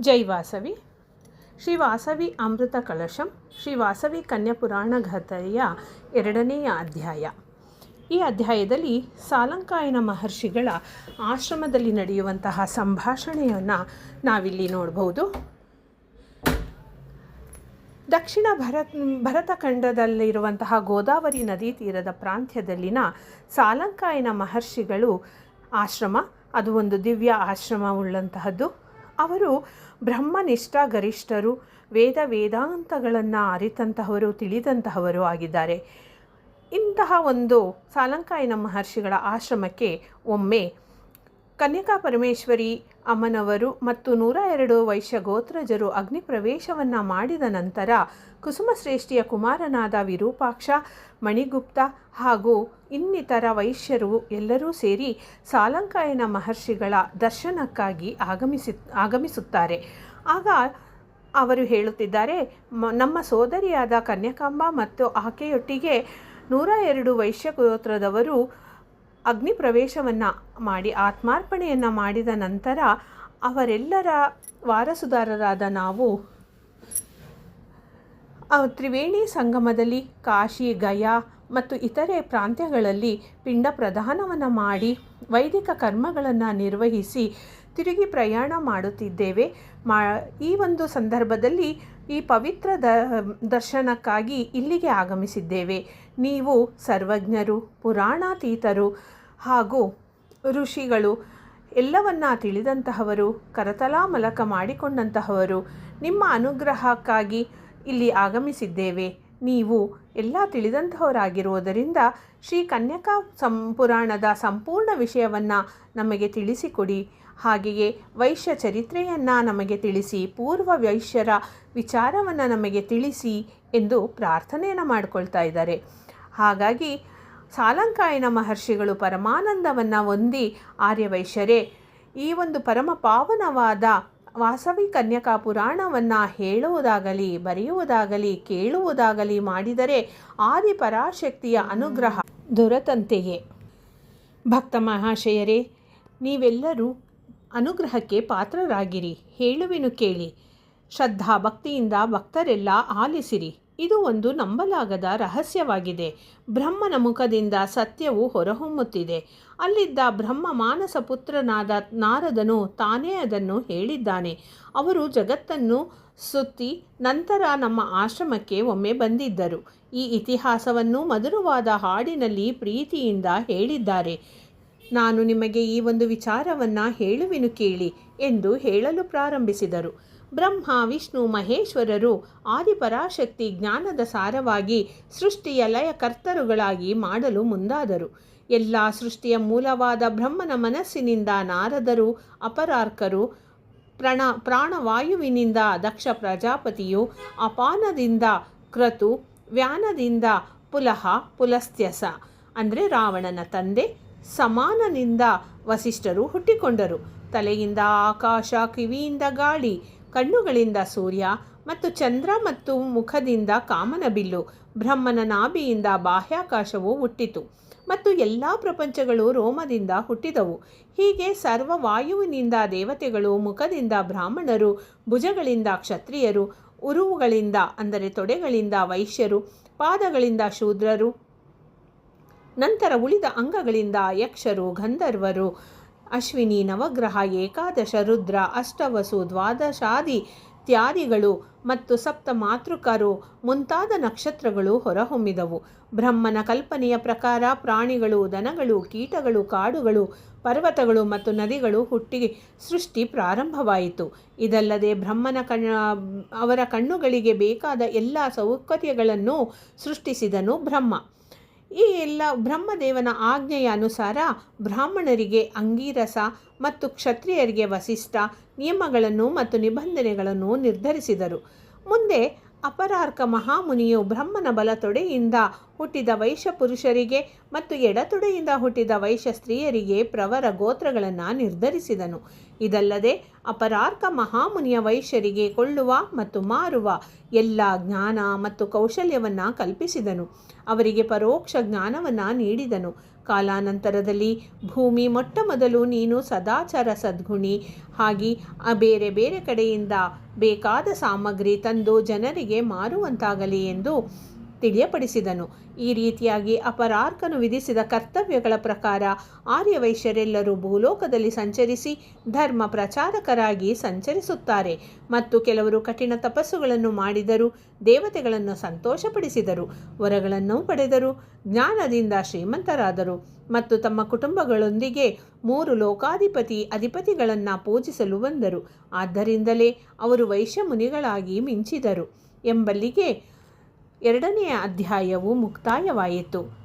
ಜೈ ವಾಸವಿ ಶ್ರೀ ವಾಸವಿ ಅಮೃತ ಕಲಶಂ ಶ್ರೀ ವಾಸವಿ ಕನ್ಯಾಪುರಾಣ ಗಾಥೆಯ ಎರಡನೆಯ ಅಧ್ಯಾಯ. ಈ ಅಧ್ಯಾಯದಲ್ಲಿ ಸಾಲಂಕಾಯನ ಮಹರ್ಷಿಗಳ ಆಶ್ರಮದಲ್ಲಿ ನಡೆಯುವಂತಹ ಸಂಭಾಷಣೆಯನ್ನು ನಾವಿಲ್ಲಿ ನೋಡಬಹುದು ದಕ್ಷಿಣ ಭರತ್ ಭರತಖಂಡದಲ್ಲಿರುವಂತಹ ಗೋದಾವರಿ ನದಿ ತೀರದ ಪ್ರಾಂತ್ಯದಲ್ಲಿನ ಸಾಲಂಕಾಯನ ಮಹರ್ಷಿಗಳು ಆಶ್ರಮ, ಅದು ಒಂದು ದಿವ್ಯ ಆಶ್ರಮವುಳ್ಳಂತಹದ್ದು. ಅವರು ಬ್ರಹ್ಮನಿಷ್ಠ ಗರಿಷ್ಠರು ವೇದ ವೇದಾಂತಗಳನ್ನು ಅರಿತಂತಹವರು ತಿಳಿದಂತಹವರು ಆಗಿದ್ದಾರೆ. ಇಂತಹ ಒಂದು ಸಾಲಂಕಾಯನ ಮಹರ್ಷಿಗಳ ಆಶ್ರಮಕ್ಕೆ ಒಮ್ಮೆ ಕನ್ಯಕಾ ಪರಮೇಶ್ವರಿ, ಅಮ್ಮನವರು ಮತ್ತು ನೂರ ಎರಡು ವೈಶ್ಯ ಗೋತ್ರಜರು ಅಗ್ನಿ ಪ್ರವೇಶವನ್ನು ಮಾಡಿದ ನಂತರ ಕುಸುಮಶ್ರೇಷ್ಠಿಯ ಕುಮಾರನಾದ ವಿರೂಪಾಕ್ಷ, ಮಣಿಗುಪ್ತ ಹಾಗೂ ಇನ್ನಿತರ ವೈಶ್ಯರು ಎಲ್ಲರೂ ಸೇರಿ ಸಾಲಂಕಾಯನ ಮಹರ್ಷಿಗಳ ದರ್ಶನಕ್ಕಾಗಿ ಆಗಮಿಸಿ, ಆಗಮಿಸುತ್ತಾರೆ. ಆಗ ಅವರು ಹೇಳುತ್ತಿದ್ದಾರೆ ನಮ್ಮ ಸೋದರಿಯಾದ ಕನ್ಯಕಾಂಬ ಮತ್ತು ಆಕೆಯೊಟ್ಟಿಗೆ ನೂರ ಎರಡು ವೈಶ್ಯ ಗೋತ್ರದವರು ಅಗ್ನಿ ಪ್ರವೇಶವನ್ನು ಮಾಡಿ, ಆತ್ಮಾರ್ಪಣೆಯನ್ನು ಮಾಡಿದ ನಂತರ ಅವರೆಲ್ಲರ ವಾರಸುದಾರರಾದ ನಾವು ತ್ರಿವೇಣಿ ಸಂಗಮದಲ್ಲಿ ಕಾಶಿ, ಗಯಾ ಮತ್ತು ಇತರೆ ಪ್ರಾಂತ್ಯಗಳಲ್ಲಿ ಪಿಂಡ ಪ್ರದಾನವನ್ನು ಮಾಡಿ ವೈದಿಕ ಕರ್ಮಗಳನ್ನು ನಿರ್ವಹಿಸಿ ತಿರುಗಿ ಪ್ರಯಾಣ ಮಾಡುತ್ತಿದ್ದೇವೆ. ಮಾ, ಈ ಒಂದು ಸಂದರ್ಭದಲ್ಲಿ ಈ ಪವಿತ್ರ ದ, ದರ್ಶನಕ್ಕಾಗಿ ಇಲ್ಲಿಗೆ ಆಗಮಿಸಿದ್ದೇವೆ. ನೀವು ಸರ್ವಜ್ಞರು, ಪುರಾಣಾತೀತರು ಹಾಗೂ ಋಷಿಗಳು, ಎಲ್ಲವನ್ನ ತಿಳಿದಂತಹವರು, ಕರತಲಾ ಮಲಕ ಮಾಡಿಕೊಂಡಂತಹವರು, ನಿಮ್ಮ ಅನುಗ್ರಹಕ್ಕಾಗಿ ಇಲ್ಲಿ ಆಗಮಿಸಿದ್ದೇವೆ. ನೀವು ಎಲ್ಲ ತಿಳಿದಂತಹವರಾಗಿರುವುದರಿಂದ ಶ್ರೀ ಕನ್ಯಕಾ ಸಂಪುರಾಣದ ಸಂಪೂರ್ಣ ವಿಷಯವನ್ನು ನಮಗೆ ತಿಳಿಸಿಕೊಡಿ. ಹಾಗೆಯೇ ವೈಶ್ಯ ಚರಿತ್ರೆಯನ್ನು ನಮಗೆ ತಿಳಿಸಿ, ಪೂರ್ವ ವೈಶ್ಯರ ವಿಚಾರವನ್ನು ನಮಗೆ ತಿಳಿಸಿ ಎಂದು ಪ್ರಾರ್ಥನೆಯನ್ನು ಮಾಡಿಕೊಳ್ತಾ ಇದ್ದಾರೆ. ಹಾಗಾಗಿ ಸಾಲಂಕಾಯನ ಮಹರ್ಷಿಗಳು ಪರಮಾನಂದವನ್ನು ಹೊಂದಿ ಆರ್ಯವೈಶ್ಯರೇ, ಈ ಒಂದು ಪರಮ ಪಾವನವಾದ ವಾಸವಿ ಕನ್ಯಕಾ ಪುರಾಣವನ್ನು ಹೇಳುವುದಾಗಲಿ, ಬರೆಯುವುದಾಗಲಿ, ಕೇಳುವುದಾಗಲಿ ಮಾಡಿದರೆ ಆದಿ ಪರಾಶಕ್ತಿಯ ಅನುಗ್ರಹ ದೊರೆತಂತೆಯೇ. ಭಕ್ತ ಮಹಾಶಯರೇ, ನೀವೆಲ್ಲರೂ ಅನುಗ್ರಹಕ್ಕೆ ಪಾತ್ರರಾಗಿರಿ. ಹೇಳುವೆನು ಕೇಳಿ ಶ್ರದ್ಧಾ ಭಕ್ತಿಯಿಂದ ಭಕ್ತರೆಲ್ಲ ಆಲಿಸಿರಿ. ಇದು ಒಂದು ನಂಬಲಾಗದ ರಹಸ್ಯವಾಗಿದೆ. ಬ್ರಹ್ಮನ ಮುಖದಿಂದ ಸತ್ಯವು ಹೊರಹೊಮ್ಮುತ್ತಿದೆ. ಅಲ್ಲಿದ್ದ ಬ್ರಹ್ಮ ಮಾನಸ ಪುತ್ರನಾದ ನಾರದನು ತಾನೇ ಅದನ್ನು ಹೇಳಿದ್ದಾನೆ. ಅವರು ಜಗತ್ತನ್ನು ಸುತ್ತಿ ನಂತರ ನಮ್ಮ ಆಶ್ರಮಕ್ಕೆ ಒಮ್ಮೆ ಬಂದಿದ್ದರು. ಈ ಇತಿಹಾಸವನ್ನು ಮಧುರವಾದ ಹಾಡಿನಲ್ಲಿ ಪ್ರೀತಿಯಿಂದ ಹೇಳಿದ್ದಾರೆ. ನಾನು ನಿಮಗೆ ಈ ಒಂದು ವಿಚಾರವನ್ನು ಹೇಳುವೆನು ಕೇಳಿ ಎಂದು ಹೇಳಲು ಪ್ರಾರಂಭಿಸಿದರು. ಬ್ರಹ್ಮ, ವಿಷ್ಣು, ಮಹೇಶ್ವರರು ಆದಿಪರಾಶಕ್ತಿ ಜ್ಞಾನದ ಸಾರವಾಗಿ ಸೃಷ್ಟಿಯ ಲಯಕರ್ತರುಗಳಾಗಿ ಮಾಡಲು ಮುಂದಾದರು. ಎಲ್ಲ ಸೃಷ್ಟಿಯ ಮೂಲವಾದ ಬ್ರಹ್ಮನ ಮನಸ್ಸಿನಿಂದ ನಾರದರು, ಅಪರಾರ್ಕರು, ಪ್ರಣ, ಪ್ರಾಣವಾಯುವಿನಿಂದ ದಕ್ಷ ಪ್ರಜಾಪತಿಯು, ಅಪಾನದಿಂದ ಕ್ರತು, ವ್ಯಾನದಿಂದ ಪುಲಹ, ಪುಲಸ್ತ್ಯಸ, ಅಂದರೆ ರಾವಣನ ತಂದೆ, ಸಮಾನನಿಂದ ವಸಿಷ್ಠರು ಹುಟ್ಟಿಕೊಂಡರು. ತಲೆಯಿಂದ ಆಕಾಶ, ಕಿವಿಯಿಂದ ಗಾಳಿ ಕಣ್ಣುಗಳಿಂದ ಸೂರ್ಯ ಮತ್ತು ಚಂದ್ರ ಮತ್ತು ಮುಖದಿಂದ ಕಾಮನಬಿಲ್ಲು ಬ್ರಹ್ಮನ ನಾಭಿಯಿಂದ ಬಾಹ್ಯಾಕಾಶವು ಹುಟ್ಟಿತು ಮತ್ತು ಎಲ್ಲ ಪ್ರಪಂಚಗಳು ರೋಮದಿಂದ ಹುಟ್ಟಿದವು. ಹೀಗೆ ಸರ್ವ ವಾಯುವಿನಿಂದ ದೇವತೆಗಳು, ಮುಖದಿಂದ ಬ್ರಾಹ್ಮಣರು, ಭುಜಗಳಿಂದ ಕ್ಷತ್ರಿಯರು, ಉರುವುಗಳಿಂದ ಅಂದರೆ ತೊಡೆಗಳಿಂದ ವೈಶ್ಯರು, ಪಾದಗಳಿಂದ ಶೂದ್ರರು, ನಂತರ ಉಳಿದ ಅಂಗಗಳಿಂದ ಯಕ್ಷರು, ಗಂಧರ್ವರು ಅಶ್ವಿನಿ ನವಗ್ರಹ, ಏಕಾದಶ, ರುದ್ರ, ಅಷ್ಟವಸು, ದ್ವಾದಶಾದಿ ತ್ಯಾದಿಗಳು ಮತ್ತು ಸಪ್ತ ಮಾತೃಕರು ಮುಂತಾದ ನಕ್ಷತ್ರಗಳು ಹೊರಹೊಮ್ಮಿದವು. ಬ್ರಹ್ಮನ ಕಲ್ಪನೆಯ ಪ್ರಕಾರ ಪ್ರಾಣಿಗಳು, ದನಗಳು, ಕೀಟಗಳು, ಕಾಡುಗಳು, ಪರ್ವತಗಳು ಮತ್ತು ನದಿಗಳು ಹುಟ್ಟಿ ಸೃಷ್ಟಿ ಪ್ರಾರಂಭವಾಯಿತು. ಇದಲ್ಲದೆ ಬ್ರಹ್ಮನ ಕಣ್ಣ, ಅವರ ಕಣ್ಣುಗಳಿಗೆ ಬೇಕಾದ ಎಲ್ಲ ಸೌಕರ್ಯಗಳನ್ನು ಸೃಷ್ಟಿಸಿದನು ಬ್ರಹ್ಮ. ಈ ಎಲ್ಲ ಬ್ರಹ್ಮದೇವನ ಆಜ್ಞೆಯ ಅನುಸಾರ ಬ್ರಾಹ್ಮಣರಿಗೆ ಅಂಗೀರಸ ಮತ್ತು ಕ್ಷತ್ರಿಯರಿಗೆ ವಸಿಷ್ಠ ನಿಯಮಗಳನ್ನು ಮತ್ತು ನಿಬಂಧನೆಗಳನ್ನು ನಿರ್ಧರಿಸಿದರು. ಮುಂದೆ ಅಪರಾರ್ಕ ಮಹಾಮುನಿಯು ಬ್ರಹ್ಮನ ಬಲತೊಡೆಯಿಂದ ಹುಟ್ಟಿದ ವೈಶ್ಯ ಪುರುಷರಿಗೆ ಮತ್ತು ಎಡತೊಡೆಯಿಂದ ಹುಟ್ಟಿದ ವೈಶ್ಯ ಸ್ತ್ರೀಯರಿಗೆ ಪ್ರವರ ಗೋತ್ರಗಳನ್ನು ನಿರ್ಧರಿಸಿದನು. ಇದಲ್ಲದೆ ಅಪರಾರ್ಕ ಮಹಾಮುನಿಯ ವೈಶ್ಯರಿಗೆ ಕೊಳ್ಳುವ ಮತ್ತು ಮಾರುವ ಎಲ್ಲ ಜ್ಞಾನ ಮತ್ತು ಕೌಶಲ್ಯವನ್ನು ಕಲ್ಪಿಸಿದನು. ಅವರಿಗೆ ಪರೋಕ್ಷ ಜ್ಞಾನವನ್ನು ನೀಡಿದನು. ಕಾಲಾನಂತರದಲ್ಲಿ ಭೂಮಿ ಮೊಟ್ಟ ಮೊದಲು ನೀನು ಸದಾಚಾರ ಸದ್ಗುಣಿ. ಹಾಗೆ ಬೇರೆ ಬೇರೆ ಕಡೆಯಿಂದ ಬೇಕಾದ ಸಾಮಗ್ರಿ ತಂದು ಜನರಿಗೆ ಮಾರುವಂತಾಗಲಿ ಎಂದು ತಿಳಿಯಪಡಿಸಿದನು. ಈ ರೀತಿಯಾಗಿ ಅಪರಾರ್ಕನು ವಿಧಿಸಿದ ಕರ್ತವ್ಯಗಳ ಪ್ರಕಾರ ಆರ್ಯವೈಶ್ಯರೆಲ್ಲರೂ ಭೂಲೋಕದಲ್ಲಿ ಸಂಚರಿಸಿ ಧರ್ಮ ಪ್ರಚಾರಕರಾಗಿ ಸಂಚರಿಸುತ್ತಾರೆ. ಮತ್ತು ಕೆಲವರು ಕಠಿಣ ತಪಸ್ಸುಗಳನ್ನು ಮಾಡಿದರು ದೇವತೆಗಳನ್ನು ಸಂತೋಷಪಡಿಸಿದರು. ವರಗಳನ್ನು ಪಡೆದರು. ಜ್ಞಾನದಿಂದ ಶ್ರೀಮಂತರಾದರು. ಮತ್ತು ತಮ್ಮ ಕುಟುಂಬಗಳೊಂದಿಗೆ ಮೂರು ಲೋಕಾಧಿಪತಿ ಅಧಿಪತಿಗಳನ್ನು ಪೂಜಿಸಲು ಬಂದರು. ಆದ್ದರಿಂದಲೇ ಅವರು ವೈಶ್ಯ ಮುನಿಗಳಾಗಿ ಮಿಂಚಿದರು. ಎಂಬಲ್ಲಿಗೆ ಎರಡನೆಯ ಅಧ್ಯಾಯವು ಮುಕ್ತಾಯವಾಯಿತು.